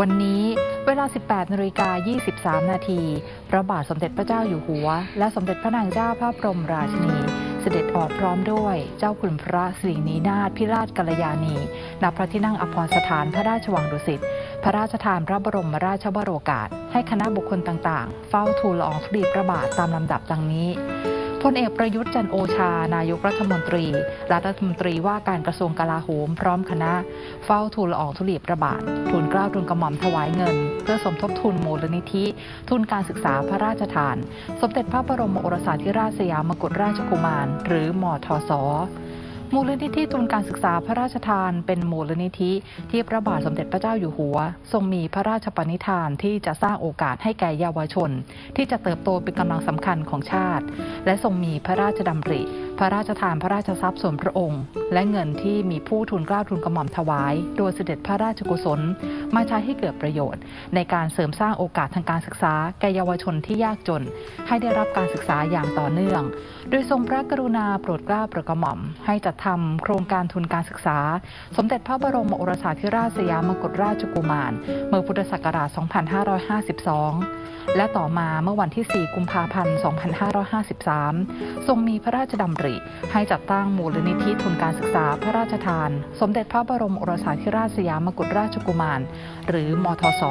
วันนี้เวลา 18นาฬิกา23 นาที พระบาทสมเด็จพระเจ้าอยู่หัว และสมเด็จพระนางเจ้าพระบรมราชินี เสด็จออกพร้อมด้วยเจ้าคุณพระสิรินีนาถพิราชกัลยาณี ณ พระที่นั่งอภรสถานพระราชวังดุสิต พระราชทานพระบรมราชวโรกาส ให้คณะบุคคลต่างๆ เฝ้าทูลละอองธุลีพระบาทตามลำดับดังนี้ พลเอกประยุทธ์จันโอชา นายกรัฐมนตรี รัฐมนตรีว่าการกระทรวงกลาโหมพร้อมคณะ เฝ้าทูลละอองธุลีพระบาททูลเกล้าทูลกระหม่อมถวายเงิน เพื่อสมทบทุนมูลนิธิ ทุนการศึกษาพระราชทาน สมเด็จพระบรมโอรสาธิราชสยามกุฎราชกุมาร หรือมทศ มูลนิธิทุนการศึกษาพระราชทาน เป็นมูลนิธิที่พระบาทสมเด็จพระเจ้าอยู่หัว ทรงมีพระราชปณิธานที่จะสร้างโอกาสให้แก่เยาวชน ที่จะเติบโตเป็นกำลังสำคัญของชาติ และทรงมีพระราชดำริพระราชทานพระราชทรัพย์ส่วนพระองค์ และเงินที่มีผู้ทุนกล้าทุนกระหม่อมถวาย โดยเสด็จพระราชกุศล มาใช้ให้เกิดประโยชน์ ในการเสริมสร้างโอกาสทางการศึกษาแก่เยาวชนที่ยากจน ให้ได้รับการศึกษาอย่างต่อเนื่อง โดยทรงพระกรุณาโปรดเกล้าโปรดกระหม่อม ให้จัดทำโครงการทุนการศึกษา สมเด็จพระบรมโอรสาธิราชสยามกุฎราชกุมาร เมื่อพุทธศักราช 2552 และต่อมาเมื่อวันที่ 4 กุมภาพันธ์ 2553 ทรงมีพระราชดำริ ให้จัดตั้งมูลนิธิทุนการศึกษาพระราชทาน สมเด็จพระบรมโอรสาธิราชสยามกุฎราชกุมาร หรือมทศ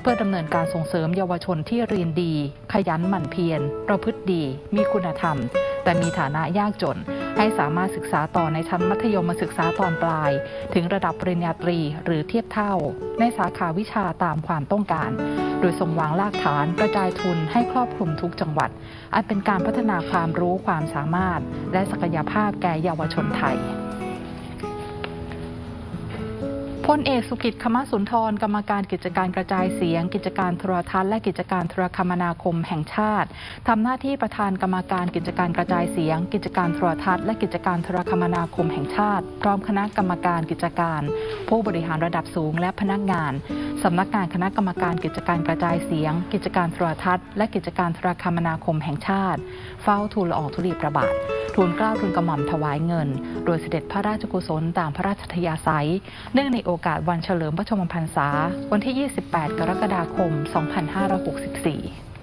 เพื่อดำเนินการส่งเสริมเยาวชนที่เรียนดี ขยันหมั่นเพียรประพฤติดี มีคุณธรรม แต่มีฐานะยากจน ให้สามารถศึกษาต่อในชั้นมัธยมศึกษาตอนปลาย ถึงระดับปริญญาตรีหรือเทียบเท่า ในสาขาวิชาตามความต้องการ โดยทรงวางรากฐานกระจายทุนให้ครอบคลุมทุกจังหวัด อันเป็นการพัฒนาความรู้ความสามารถ และศักยภาพแก่เยาวชนไทย พลเอกสุกิจคมสุนทร กรรมการกิจการกระจายเสียง กิจการโทรทัศน์และกิจการโทรคมนาคมแห่งชาติทำหน้าที่ประธานกรรมการกิจการกระจายเสียง กิจการโทรทัศน์และกิจการโทรคมนาคมแห่งชาติ พร้อมคณะกรรมการกิจการ ผู้บริหารระดับสูงและพนักงานสำนักงานคณะกรรมการกิจการกระจายเสียง กิจการโทรทัศน์ และกิจการโทรคมนาคมแห่งชาติ เฝ้าทูลละอองธุลีพระบาททูลเกล้าทูลกระหม่อมถวายเงิน โดยเสด็จพระราชกุศลตามพระราชทยาศัย เนื่องในโอกาสวันเฉลิมพระชนมพรรษา วันที่ 28 กรกฎาคม 2564